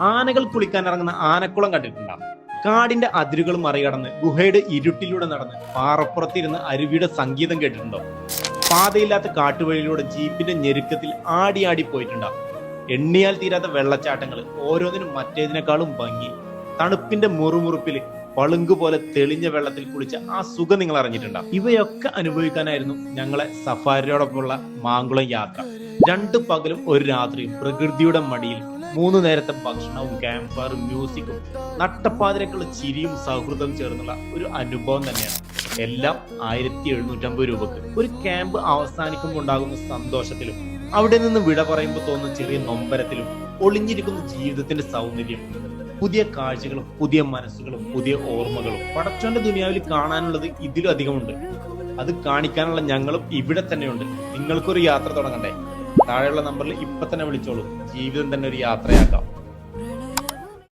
ആനകൾ കുളിക്കാൻ ഇറങ്ങുന്ന ആനക്കുളം കണ്ടിട്ടുണ്ടാവും കാടിന്റെ അതിരുകൾ മറികടന്ന് ഗുഹയുടെ ഇരുട്ടിലൂടെ നടന്ന് പാറപ്പുറത്തിരുന്ന് അരുവിയുടെ സംഗീതം കേട്ടിട്ടുണ്ടോ? പാതയില്ലാത്ത കാട്ടുവഴിയിലൂടെ ജീപ്പിന്റെ ഞെരുക്കത്തിൽ ആടി ആടി പോയിട്ടുണ്ടാവും എണ്ണിയാൽ തീരാത്ത വെള്ളച്ചാട്ടങ്ങൾ ഓരോന്നിനും മറ്റേതിനേക്കാളും ഭംഗി. തണുപ്പിന്റെ മുറുമുറുപ്പിൽ പളുങ്ക് പോലെ തെളിഞ്ഞ വെള്ളത്തിൽ കുളിച്ച ആ സുഖം നിങ്ങൾ അറിഞ്ഞിട്ടുണ്ടാവും ഇവയൊക്കെ അനുഭവിക്കാനായിരുന്നു ഞങ്ങളെ സഫാരിയോടൊപ്പമുള്ള മാങ്കുളം യാത്ര. രണ്ട് പകലും ഒരു രാത്രിയും. പ്രകൃതിയുടെ മടിയിൽ മൂന്ന് നേരത്തെ ഭക്ഷണവും ക്യാമ്പ് ഫയറും മ്യൂസിക്കും നട്ടപ്പാതിരക്കുള്ള ചിരിയും സൗഹൃദവും ചേർന്നുള്ള ഒരു അനുഭവം തന്നെയാണ്. എല്ലാം ആയിരത്തി എഴുന്നൂറ്റമ്പത് രൂപക്ക്. ഒരു ക്യാമ്പ് അവസാനിക്കുമ്പോൾ ഉണ്ടാകുന്ന സന്തോഷത്തിലും അവിടെ നിന്ന് വിട പറയുമ്പോൾ തോന്നുന്ന ചെറിയ നൊമ്പരത്തിലും ഒളിഞ്ഞിരിക്കുന്ന ജീവിതത്തിന്റെ സൗന്ദര്യം പുതിയ കാഴ്ചകളും പുതിയ മനസ്സുകളും പുതിയ ഓർമ്മകളും. പടച്ചോന്റെ ദുനിയാവിൽ കാണാനുള്ളത് ഇതിലും അധികമുണ്ട്. അത് കാണിക്കാനുള്ള ഞങ്ങളും ഇവിടെ തന്നെയുണ്ട്. നിങ്ങൾക്കൊരു യാത്ര തുടങ്ങണ്ടേ? താഴെയുള്ള നമ്പറിൽ ഇപ്പൊ തന്നെ വിളിച്ചോളൂ. ജീവിതം തന്നെ ഒരു യാത്രയാക്കാം.